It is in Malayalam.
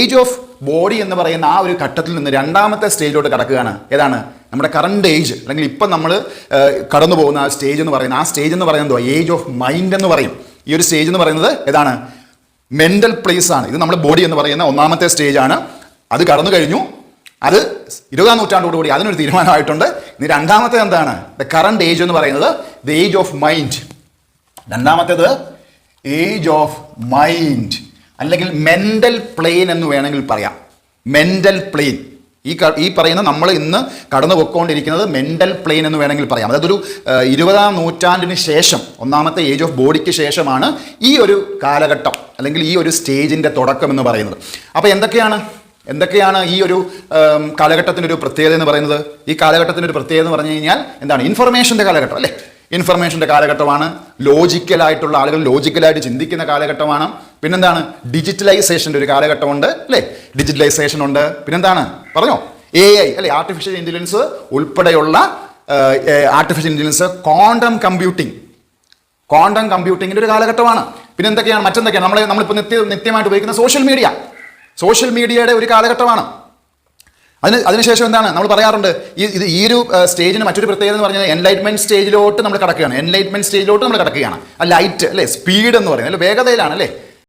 ഏജ് ഓഫ് ബോഡി എന്ന് പറയുന്ന ആ ഒരു ഘട്ടത്തിൽ നിന്ന് രണ്ടാമത്തെ സ്റ്റേജിലോട്ട് കടക്കുകയാണ്. ഏതാണ്? നമ്മുടെ കറണ്ട് ഏജ് അല്ലെങ്കിൽ ഇപ്പം നമ്മൾ കടന്നു പോകുന്ന ആ സ്റ്റേജ് എന്ന് പറയുന്ന ആ സ്റ്റേജ് എന്ന് പറയുന്നത് ഏജ് ഓഫ് മൈൻഡ് എന്ന് പറയും. ഈ ഒരു സ്റ്റേജ് എന്ന് പറയുന്നത് ഏതാണ്? മെന്റൽ പ്ലേസ് ആണ്. ഇത് നമ്മുടെ ബോഡി എന്ന് പറയുന്ന ഒന്നാമത്തെ സ്റ്റേജ് ആണ്. അത് കടന്നു കഴിഞ്ഞു. അത് ഇരുപതാം നൂറ്റാണ്ടോടുകൂടി അതിനൊരു തീരുമാനമായിട്ടുണ്ട്. ഇനി രണ്ടാമത്തെ എന്താണ്? ദ കറണ്ട് ഏജ് എന്ന് പറയുന്നത് ദ ഏജ് ഓഫ് മൈൻഡ് രണ്ടാമത്തേത് ഏജ് ഓഫ് മൈൻഡ് അല്ലെങ്കിൽ മെന്റൽ പ്ലെയിൻ എന്ന് വേണമെങ്കിൽ പറയാം. മെന്റൽ പ്ലെയിൻ ഈ ഈ പറയുന്ന നമ്മൾ ഇന്ന് കടന്നു പൊയ്ക്കൊണ്ടിരിക്കുന്നത് മെന്റൽ പ്ലെയിൻ എന്ന് വേണമെങ്കിൽ പറയാം. അതായത് ഒരു ഇരുപതാം നൂറ്റാണ്ടിന് ശേഷം ഒന്നാമത്തെ ഏജ് ഓഫ് ബോഡിക്ക് ശേഷമാണ് ഈ ഒരു കാലഘട്ടം അല്ലെങ്കിൽ ഈ ഒരു സ്റ്റേജിന്റെ തുടക്കം എന്ന് പറയുന്നത്. അപ്പോൾ എന്തൊക്കെയാണ്? എന്തൊക്കെയാണ് ഈ ഒരു കാലഘട്ടത്തിന്റെ ഒരു പ്രത്യേകത എന്ന് പറയുന്നത്? ഈ കാലഘട്ടത്തിന്റെ ഒരു പ്രത്യേകത എന്ന് പറഞ്ഞു കഴിഞ്ഞാൽ എന്താണ്? ഇൻഫർമേഷന്റെ കാലഘട്ടം അല്ലേ? ഇൻഫർമേഷന്റെ കാലഘട്ടമാണ് ലോജിക്കലായിട്ടുള്ള ആളുകൾ ലോജിക്കലായിട്ട് ചിന്തിക്കുന്ന കാലഘട്ടമാണ്. പിന്നെന്താണ്? ഡിജിറ്റലൈസേഷന്റെ ഒരു കാലഘട്ടമുണ്ട് അല്ലേ? ഡിജിറ്റലൈസേഷൻ ഉണ്ട്. പിന്നെന്താണ്? പറഞ്ഞോ? എ ഐ അല്ലെ? ആർട്ടിഫിഷ്യൽ ഇന്റലിജൻസ് ഉൾപ്പെടെയുള്ള ആർട്ടിഫിഷ്യൽ ഇന്റലിജൻസ് ക്വാണ്ടം കമ്പ്യൂട്ടിംഗ് ക്വാണ്ടം കമ്പ്യൂട്ടിങ്ങിന്റെ ഒരു കാലഘട്ടമാണ്. പിന്നെ എന്തൊക്കെയാണ് മറ്റെന്തൊക്കെയാണ്? നമ്മൾ നമ്മളിപ്പോൾ നിത്യ നിത്യമായിട്ട് ഉപയോഗിക്കുന്ന സോഷ്യൽ മീഡിയ സോഷ്യൽ മീഡിയയുടെ ഒരു കാലഘട്ടമാണ്. അതിന് അതിനുശേഷം എന്താണ്? നമ്മൾ പറയാറുണ്ട് ഈ ഇത് ഈ ഒരു സ്റ്റേജിന് മറ്റൊരു പ്രത്യേകത എന്ന് പറഞ്ഞാൽ എൻലൈറ്റ്മെന്റ് സ്റ്റേജിലോട്ട് നമ്മൾ കിടക്കുകയാണ്. എൻലൈറ്റ്മെന്റ് സ്റ്റേജിലോട്ട് നമ്മൾ കിടക്കുകയാണ്. ആ ലൈറ്റ് അല്ലേ? സ്പീഡ് എന്ന് പറയുന്നത്. അല്ലെ വേഗതയിലാണ് അല്ലേ?